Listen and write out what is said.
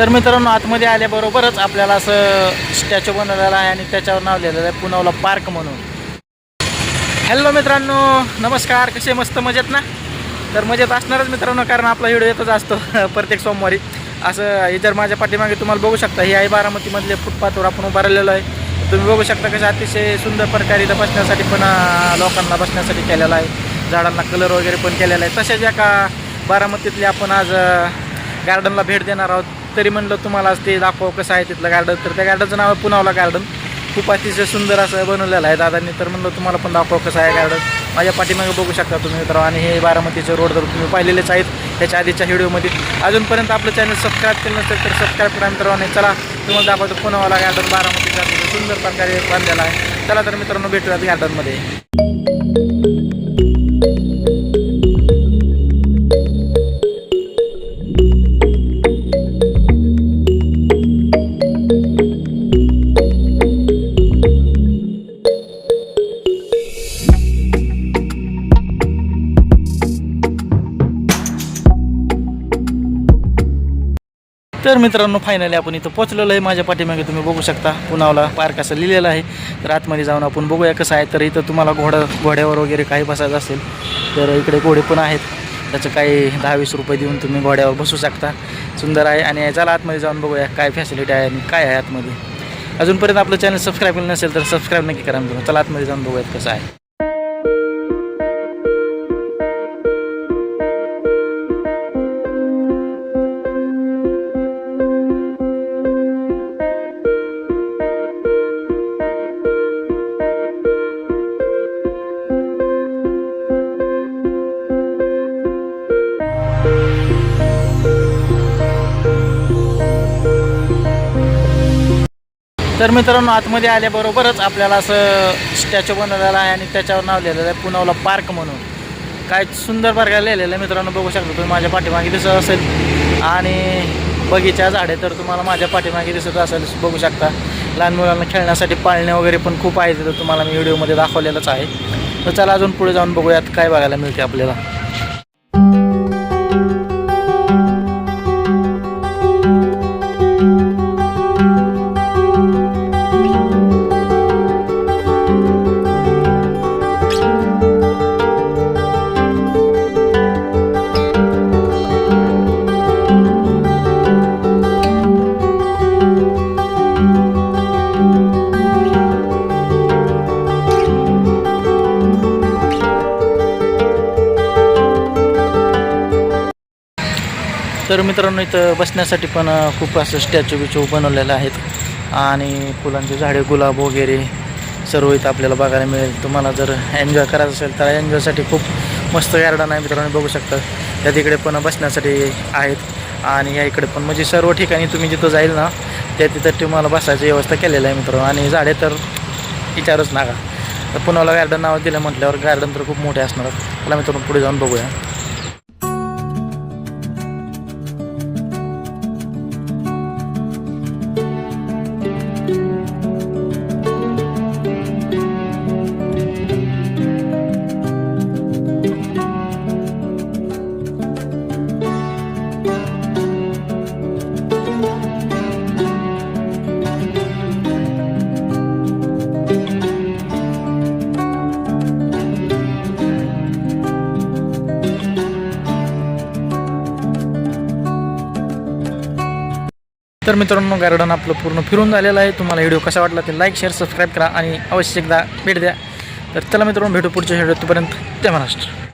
तर मित्रांनो आतमध्ये आल्याबरोबरच आपल्याला असं स्टॅच्यू बनवलेला आहे आणि त्याच्यावर नाव लिहिलेलं आहे पुनवला पार्क म्हणून. हॅलो मित्रांनो नमस्कार. कसे मस्त मजेत ना? तर मजेत असणारच मित्रांनो कारण आपला व्हिडिओ येतच असतो प्रत्येक सोमवारी. असं हे जर माझ्या पाठीमागे तुम्हाला बघू शकता ही आहे बारामतीमधले फुटपाथवर आपण उभारलेलो आहे. तुम्ही बघू शकता कसं अतिशय सुंदर प्रकारे इथं बसण्यासाठी पण लोकांना बसण्यासाठी केलेला आहे. झाडांना कलर वगैरे पण केलेला आहे. तसेच एका बारामतीतले आपण आज गार्डनला भेट देणार आहोत. तरी म्हणलं तुम्हाला ते दाखव कसं आहे तिथलं गार्डन तर त्या गार्डनचं नाव आहे पुनावला गार्डन खूप अतिशय सुंदर असं बनवलेलं आहे दादांनी. तर म्हणलं तुम्हाला पण दाखव कसं आहे गार्डन माझ्या पाठीमागे बघू शकता तुम्ही मित्रांनो आणि हे बारामतीचे रोड तर तुम्ही पाहिलेलेच आहेत त्याच्या आधीच्या व्हिडिओमध्ये. अजूनपर्यंत आपलं चॅनल सबस्क्राईब केलं नसेल तर सबस्क्राईब करा मित्रांनो. आणि चला तुम्हाला दाखवतो पुनावाला गार्डन बारामतीचा सुंदर प्रकारे बांधलेला आहे. चला तर मित्रांनो भेटूयात गार्डनमध्ये तर मित्रांनो फायनली आपण इथं पोचलेलं आहे. माझ्या पाठीमागे तुम्ही बघू शकता पुनावला पार्क असं लिहिलेलं आहे. तर आतमध्ये जाऊन आपण बघूया कसं आहे. तर इथं तुम्हाला घोडं घोड्यावर वगैरे काही बसायचं असेल तर इकडे घोडे पण आहेत. त्याचं काही दहा वीस रुपये देऊन तुम्ही घोड्यावर बसू शकता. सुंदर आहे. आणि चला आतमध्ये जाऊन बघूया काय फॅसिलिटी आहे आणि काय आहे आतमध्ये. अजूनपर्यंत आपलं चॅनल सबस्क्राईब केलं नसेल तर सबस्क्राईब नक्की करा मित्रांनो. चला आतमध्ये जाऊन बघूयात कसं आहे. तर मित्रांनो आतमध्ये आल्याबरोबरच आपल्याला असं स्टॅच्यू बनवलेला आहे आणि त्याच्यावर नाव लिहिलेलं आहे पुनावला पार्क म्हणून. काय सुंदर प्रकारे लिहिलेलं आहे मित्रांनो बघू शकता तुम्ही माझ्या पाठीमागे दिसत असेल. आणि बगीचा झाडे तर तुम्हाला माझ्या पाठीमागे दिसत असेल बघू शकता. लहान मुलांना खेळण्यासाठी पाळणे वगैरे पण खूप आहेत तिथं तुम्हाला मी व्हिडिओमध्ये दाखवलेलंच आहे. तर चला अजून पुढे जाऊन बघूयात काय बघायला मिळते आपल्याला. तर मित्रांनो इथं बसण्यासाठी पण खूप असं स्टॅच्यू बिचू बनवलेलं आहेत. आणि फुलांची झाडे गुलाब वगैरे सर्व इथं आपल्याला बघायला मिळेल. तुम्हाला जर एन्जॉय करायचं असेल तर एन्जॉयसाठी खूप मस्त गार्डन आहे मित्रांनो बघू शकता. त्या तिकडे पण बसण्यासाठी आहेत. आणि या इकडे पण म्हणजे सर्व ठिकाणी तुम्ही जिथं जाईल ना त्या तिथं तुम्हाला बसायची व्यवस्था केलेली आहे मित्रांनो. आणि झाडे तर विचारच नका. तर पुण्याला गार्डन नाव दिलं म्हटल्यावर गार्डन तर खूप मोठे असणार. त्याला मित्रांनो पुढे जाऊन बघूया. तर मित्रांनो गार्डन आपलं पूर्ण फिरून झालेलं आहे. तुम्हाला व्हिडिओ कसा वाटला ते लाईक शेअर सबस्क्राईब करा आणि अवश्य एकदा भेट द्या. तर चला मित्रांनो भेटू पुढच्या व्हिडिओ तोपर्यंत जय महाराष्ट्र.